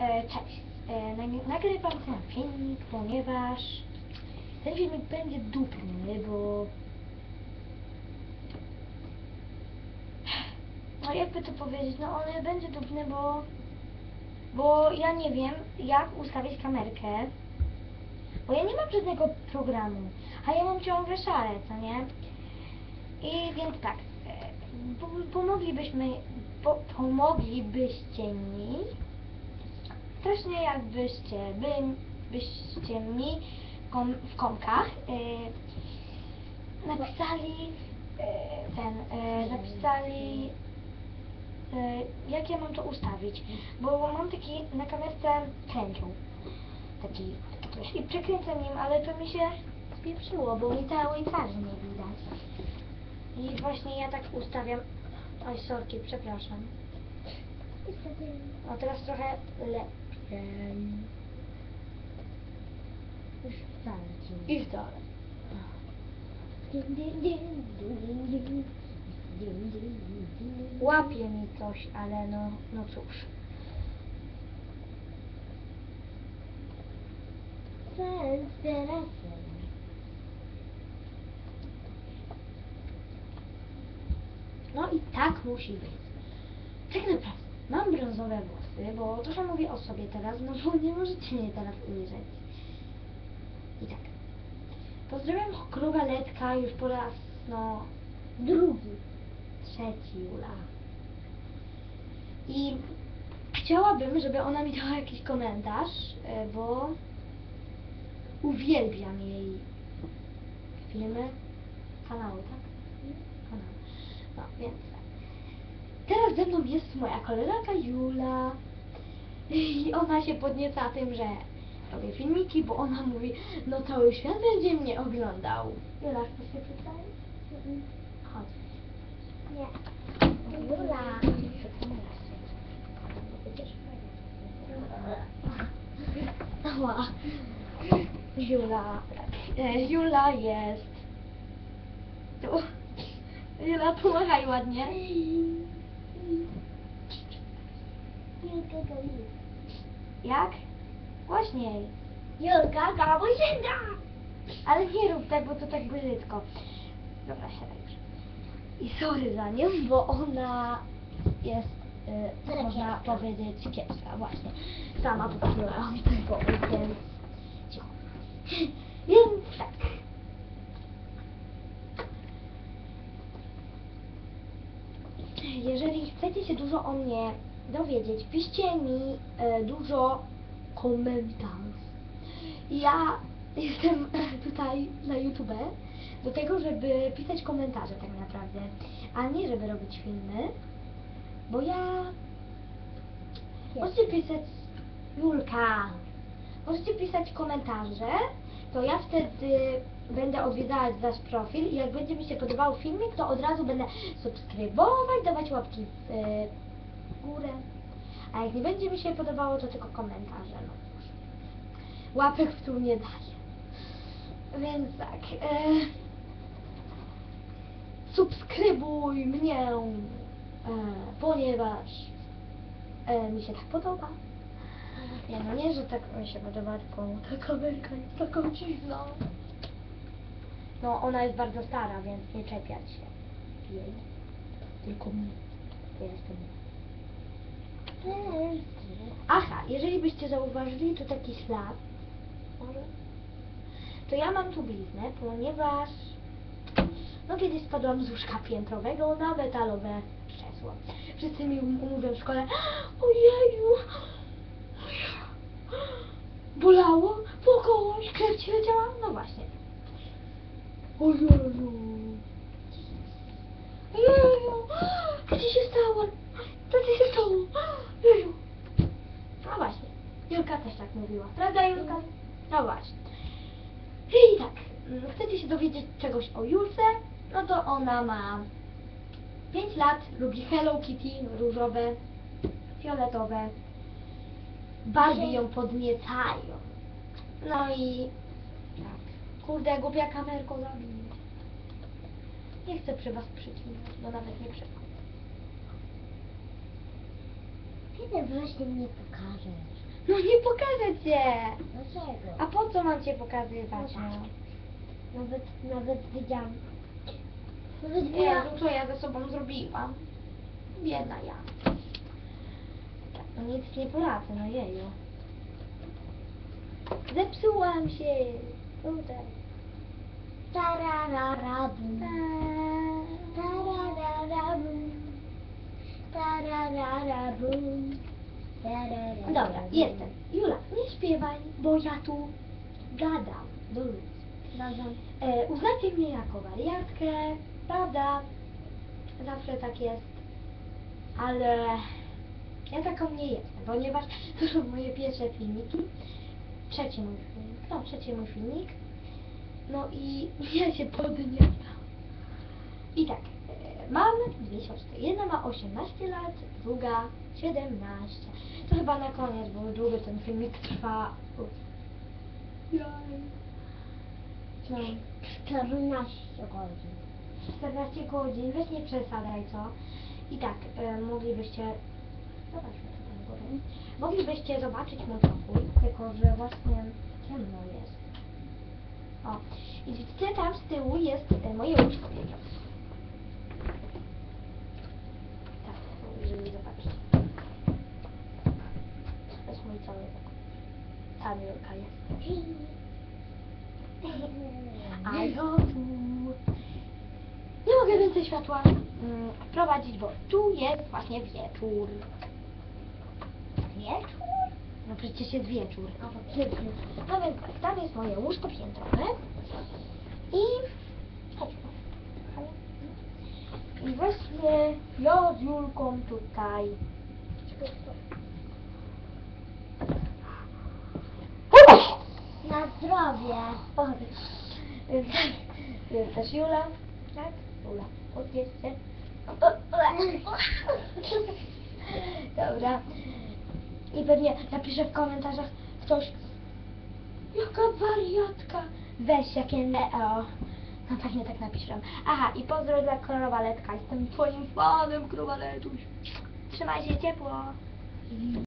E, cześć. E, nag- nagrywam ten filmik, ponieważ ten filmik będzie dupny, bo... No jakby to powiedzieć, no on będzie dupny, bo... Bo ja nie wiem, jak ustawić kamerkę. Bo ja nie mam żadnego programu, a ja mam ciągle szare, co nie? I więc tak, e, po- pomoglibyśmy, po, pomoglibyście mi, strasznie jakbyście, by, byście mi kom, w komkach e, napisali e, ten, e, napisali e, jak ja mam to ustawić, bo mam taki na kamerce kręcił, taki, i przekręcam nim, ale to mi się spieprzyło, bo mi całej twarzy nie widać. I właśnie ja tak ustawiam. Oj, sorki, przepraszam. A teraz trochę lepiej. Już wcale ci I wcale. Łapie mi coś, ale no, no cóż. No i tak musi być. Tak naprawdę, mam brązowe włosy, bo że mówię o sobie teraz, no bo nie możecie mnie teraz ujrzeć. I tak. Pozdrawiam króla Letka już po raz, no, Drugi. trzeci Ula. I chciałabym, żeby ona mi dała jakiś komentarz, e, bo uwielbiam jej filmy, kanały, tak? Kanał. No, więc tak. Teraz ze mną jest moja koleżanka Jula i ona się podnieca tym, że robię filmiki, bo ona mówi, no cały świat będzie mnie oglądał. Jula, chcesz się przedstawić? Chodź. Nie. Jula. Ała. Jula. E, Jula jest. Tu. Jula, pomachaj ładnie. Julka Gawin. Jak? Głośniej. Julka Gawinka. Ale nie rób tak, bo to tak brzydko. Dobra, siadaj. I sorry za nią, bo ona jest, y, można kiepska. powiedzieć, kiepska. Właśnie. Sama powiedziała mi ten więc cicho. Więc tak. Jeżeli chcecie się dużo o mnie dowiedzieć, piszcie mi e, dużo komentarzy. Ja jestem tutaj na YouTube do tego, żeby pisać komentarze tak naprawdę, a nie żeby robić filmy, bo ja... Możecie pisać... Julka! Możecie pisać komentarze, to ja wtedy będę odwiedzać wasz profil i jak będzie mi się podobał filmik, to od razu będę subskrybować, dawać łapki w e, górę. A jak nie będzie mi się podobało, to tylko komentarze. No cóż. Łapek w tu nie daję. Więc tak. E, subskrybuj mnie, e, ponieważ e, mi się tak podoba. Nie, no nie, że tak mi się podoba, tylko ta kamerka jest taka dziwna. No, ona jest bardzo stara, więc nie czepiać się jej. Tylko mnie. To ja jestem jeżeli byście zauważyli tu taki ślad, może, to ja mam tu bliznę, ponieważ no kiedyś spadłam z łóżka piętrowego na metalowe krzesło. Wszyscy mi mówią w szkole, ojeju, bolało, płakałeś, krew ci leciała? No właśnie. Ojeju. Jeju, co ci się stało? Co ci się stało? Jeju. No właśnie, Julka też tak mówiła. Prawda Julka? No właśnie. I tak, mm, chcecie się dowiedzieć czegoś o Julce? No to ona ma 5 lat, lubi Hello Kitty, różowe, fioletowe. Barbie ją podniecają. No i tak. Kurde, głupia kamerko zabiję. Nie chcę przy was przycinać, bo nawet nie przepadł. Kiedy wreszcie mnie pokażesz? No nie pokażę cię! Dlaczego? A po co mam cię pokazywać? No tak. Nawet, nawet widziałam. Nawet Nie, była... no co ja ze sobą zrobiłam? Biedna ja. No nic nie poradzę, no jeju. Zepsułam się. Tutaj. Tarararabum. Tarararabum. Dobra, jestem. Jula, nie śpiewaj, bo ja tu gadam do ludzi. Gadam. E, uznacie mnie jako wariatkę, prawda? Zawsze tak jest. Ale ja taką nie jestem, ponieważ to są moje pierwsze filmiki. Trzeci mój filmik. No, trzeci mój filmik. No i ja się podniecam. I tak, mam dwie siostry. Jedna ma 18 lat, druga 17. To chyba na koniec, bo długo ten filmik trwa. Jaj. No. 14 godzin. 14 godzin, weź nie przesadzaj, co? I tak, e, moglibyście... Zobaczmy co tam górę. Moglibyście zobaczyć mój pokój, tylko że właśnie ciemno jest. O, i widzicie, tam z tyłu jest e, moje łóżko wielkie. Tak, żeby zobaczyć. To jest mój cały pokój. Tam Julka jest. Nie mogę więcej światła mm, wprowadzić, bo tu jest właśnie wieczór. Wieczór? No przecież jest wieczór. Kiedy? No więc tak, tam jest moje łóżko piętrowe i. I właśnie ja z Julką tutaj. Na zdrowie. Więc, więc też Jula, tak? Jula, podnieś się. Dobra. I pewnie napisze w komentarzach ktoś Jaka wariatka. Weź jakie neo. No pewnie tak napiszę. Aha, i pozdro dla Krowaletka. Jestem twoim fanem, Krowaletuś. Trzymaj się ciepło.